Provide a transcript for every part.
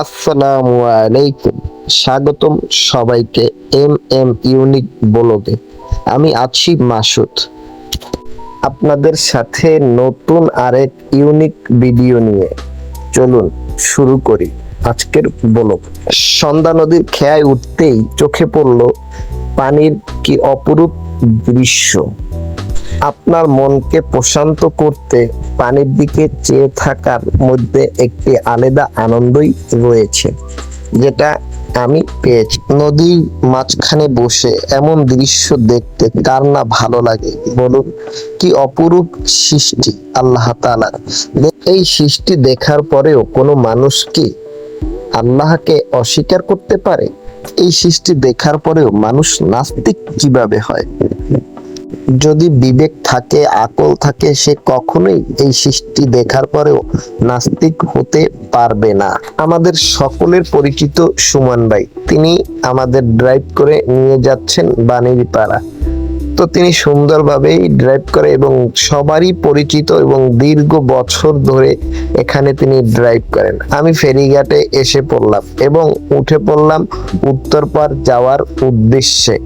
আসসালামু আলাইকুম। স্বাগতম সবাইকে এম এম ইউনিক ব্লগে। আমি আছি মাসুদ। আপনাদের সাথে নতুন আরেক ইউনিক ভিডিও নিয়ে চলুন শুরু করি আজকের ব্লগ। সন্ধ্যা নদীর খেয়ায় উঠতেই চোখে পড়ল পানির কি অপরূপ দৃশ্য। আপনার মনকে প্রশান্ত করতে পানির দিকে চেয়ে থাকার মধ্যে একটি আলাদা আনন্দই রয়েছে, যেটা আমি পেয়েছি। নদীর মাঝখানে বসে এমন দৃশ্য দেখতে কার না ভালো লাগে? বলুন, কি অপরূপ সৃষ্টি আল্লাহ তাআলার এই সৃষ্টি দেখার পরেও কোনো মানুষ কি আল্লাহকে অস্বীকার করতে পারে? এই সৃষ্টি দেখার পরেও মানুষ নাস্তিক কীভাবে হয়? যদি বিবেক থাকে, আকল থাকে, সে কখনোই এই সৃষ্টি দেখার পরেও নাস্তিক হতে পারবে না। আমাদের সকলের পরিচিত সুমন ভাই, তিনি আমাদের ড্রাইভ করে নিয়ে যাচ্ছেন বাণীপাড়া তো তিনি সুন্দরভাবেই ড্রাইভ করে এবং সবারই পরিচিত এবং দীর্ঘ বছর ধরে এখানে তিনি ড্রাইভ করেন। আমি ফেরিঘাটে এসে পড়লাম এবং উঠে পড়লাম উত্তর উত্তরপাড় যাওয়ার উদ্দেশ্যে।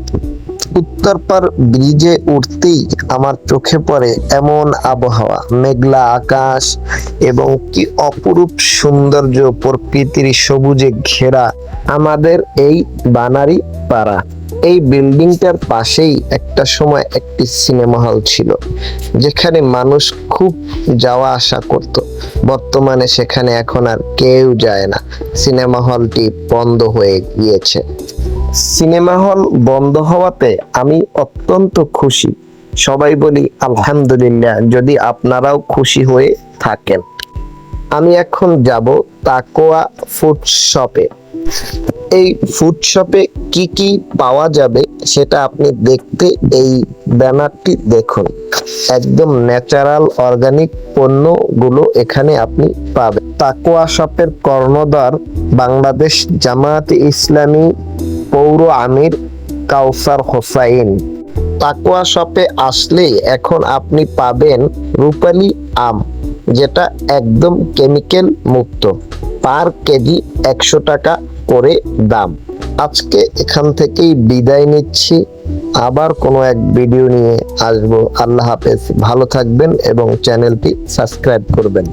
উত্তরপার ব্রিজে উঠতেই আমার চোখে পড়ে এমন আবহাওয়া, মেঘলা আকাশ এবং কি অপরূপ সৌন্দর্য, প্রকৃতির সবুজে ঘেরা আমাদের এই বানারি পাড়া। এই বিল্ডিংটার পাশেই একটা সময় একটি সিনেমা হল ছিল, যেখানে মানুষ খুব যাওয়া আসা করত। বর্তমানে সেখানে এখন আর কেউ যায় না। সিনেমা হলটি বন্ধ হয়ে গিয়েছে। সিনেমা হল বন্ধ হওয়াতে আমি অত্যন্ত খুশি। সবাই বলি, আলহামদুলিল্লাহ। যদি আপনারাও খুশি হয়ে থাকেন। আমি এখন যাব তাকোয়া ফুড শপে। এই ফুড শপে কি কি পাওয়া যাবে সেটা আপনি দেখতে এই ব্যানারটি দেখুন। একদম ন্যাচারাল অর্গানিক পণ্যগুলো এখানে আপনি পাবেন। তাকোয়া শপের কর্ণধার বাংলাদেশ জামায়াতে ইসলামী পৌর আমির কাউসার হোসাইন। তাকোয়া শপে আসলেই এখন আপনি পাবেন রূপালী আম, যেটা একদম কেমিক্যাল মুক্ত। পার কেজি একশো টাকা করে দাম। আজকে এখান থেকেই বিদায় নিচ্ছি। আবার কোনো এক ভিডিও নিয়ে আসব। আল্লাহ হাফেজ। ভালো থাকবেন এবং চ্যানেলটি সাবস্ক্রাইব করবেন।